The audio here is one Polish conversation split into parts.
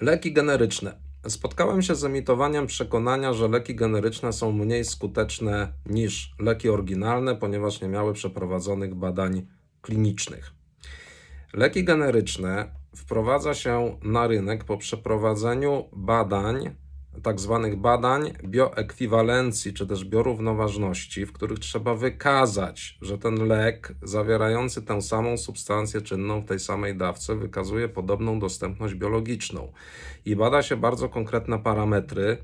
Leki generyczne. Spotkałem się z emitowaniem przekonania, że leki generyczne są mniej skuteczne niż leki oryginalne, ponieważ nie miały przeprowadzonych badań klinicznych. Leki generyczne wprowadza się na rynek po przeprowadzeniu badań, tak zwanych badań bioekwiwalencji czy też biorównoważności, w których trzeba wykazać, że ten lek zawierający tę samą substancję czynną w tej samej dawce wykazuje podobną dostępność biologiczną. I bada się bardzo konkretne parametry,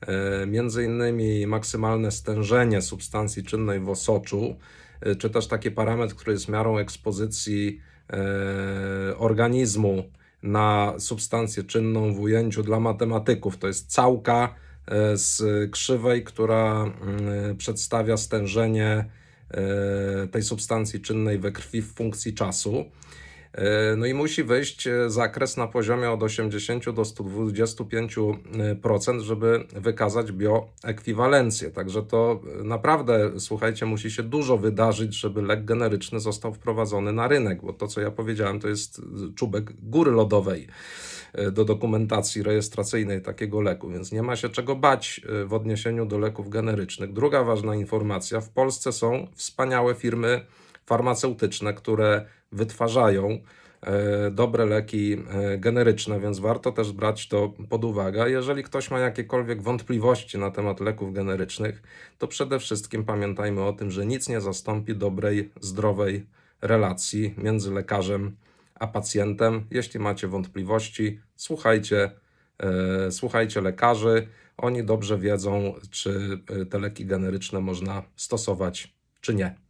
e, między innymi maksymalne stężenie substancji czynnej w osoczu, e, czy też taki parametr, który jest miarą ekspozycji e, organizmu na substancję czynną w ujęciu dla matematyków. To jest całka e, z krzywej, która mm, przedstawia stężenie e, tej substancji czynnej we krwi w funkcji czasu. E, No i musi wyjść e, zakres na poziomie od 80 do 125%, żeby wykazać bioekwiwalencję. Także to e, naprawdę, słuchajcie, musi się dużo wydarzyć, żeby lek generyczny został wprowadzony na rynek, bo to, co ja powiedziałem, to jest czubek góry lodowej do dokumentacji rejestracyjnej takiego leku, więc nie ma się czego bać w odniesieniu do leków generycznych. Druga ważna informacja: w Polsce są wspaniałe firmy farmaceutyczne, które wytwarzają e, dobre leki e, generyczne, więc warto też brać to pod uwagę. Jeżeli ktoś ma jakiekolwiek wątpliwości na temat leków generycznych, to przede wszystkim pamiętajmy o tym, że nic nie zastąpi dobrej, zdrowej relacji między lekarzem a pacjentem. Jeśli macie wątpliwości, słuchajcie, e, słuchajcie lekarzy. Oni dobrze wiedzą, czy te leki generyczne można stosować, czy nie.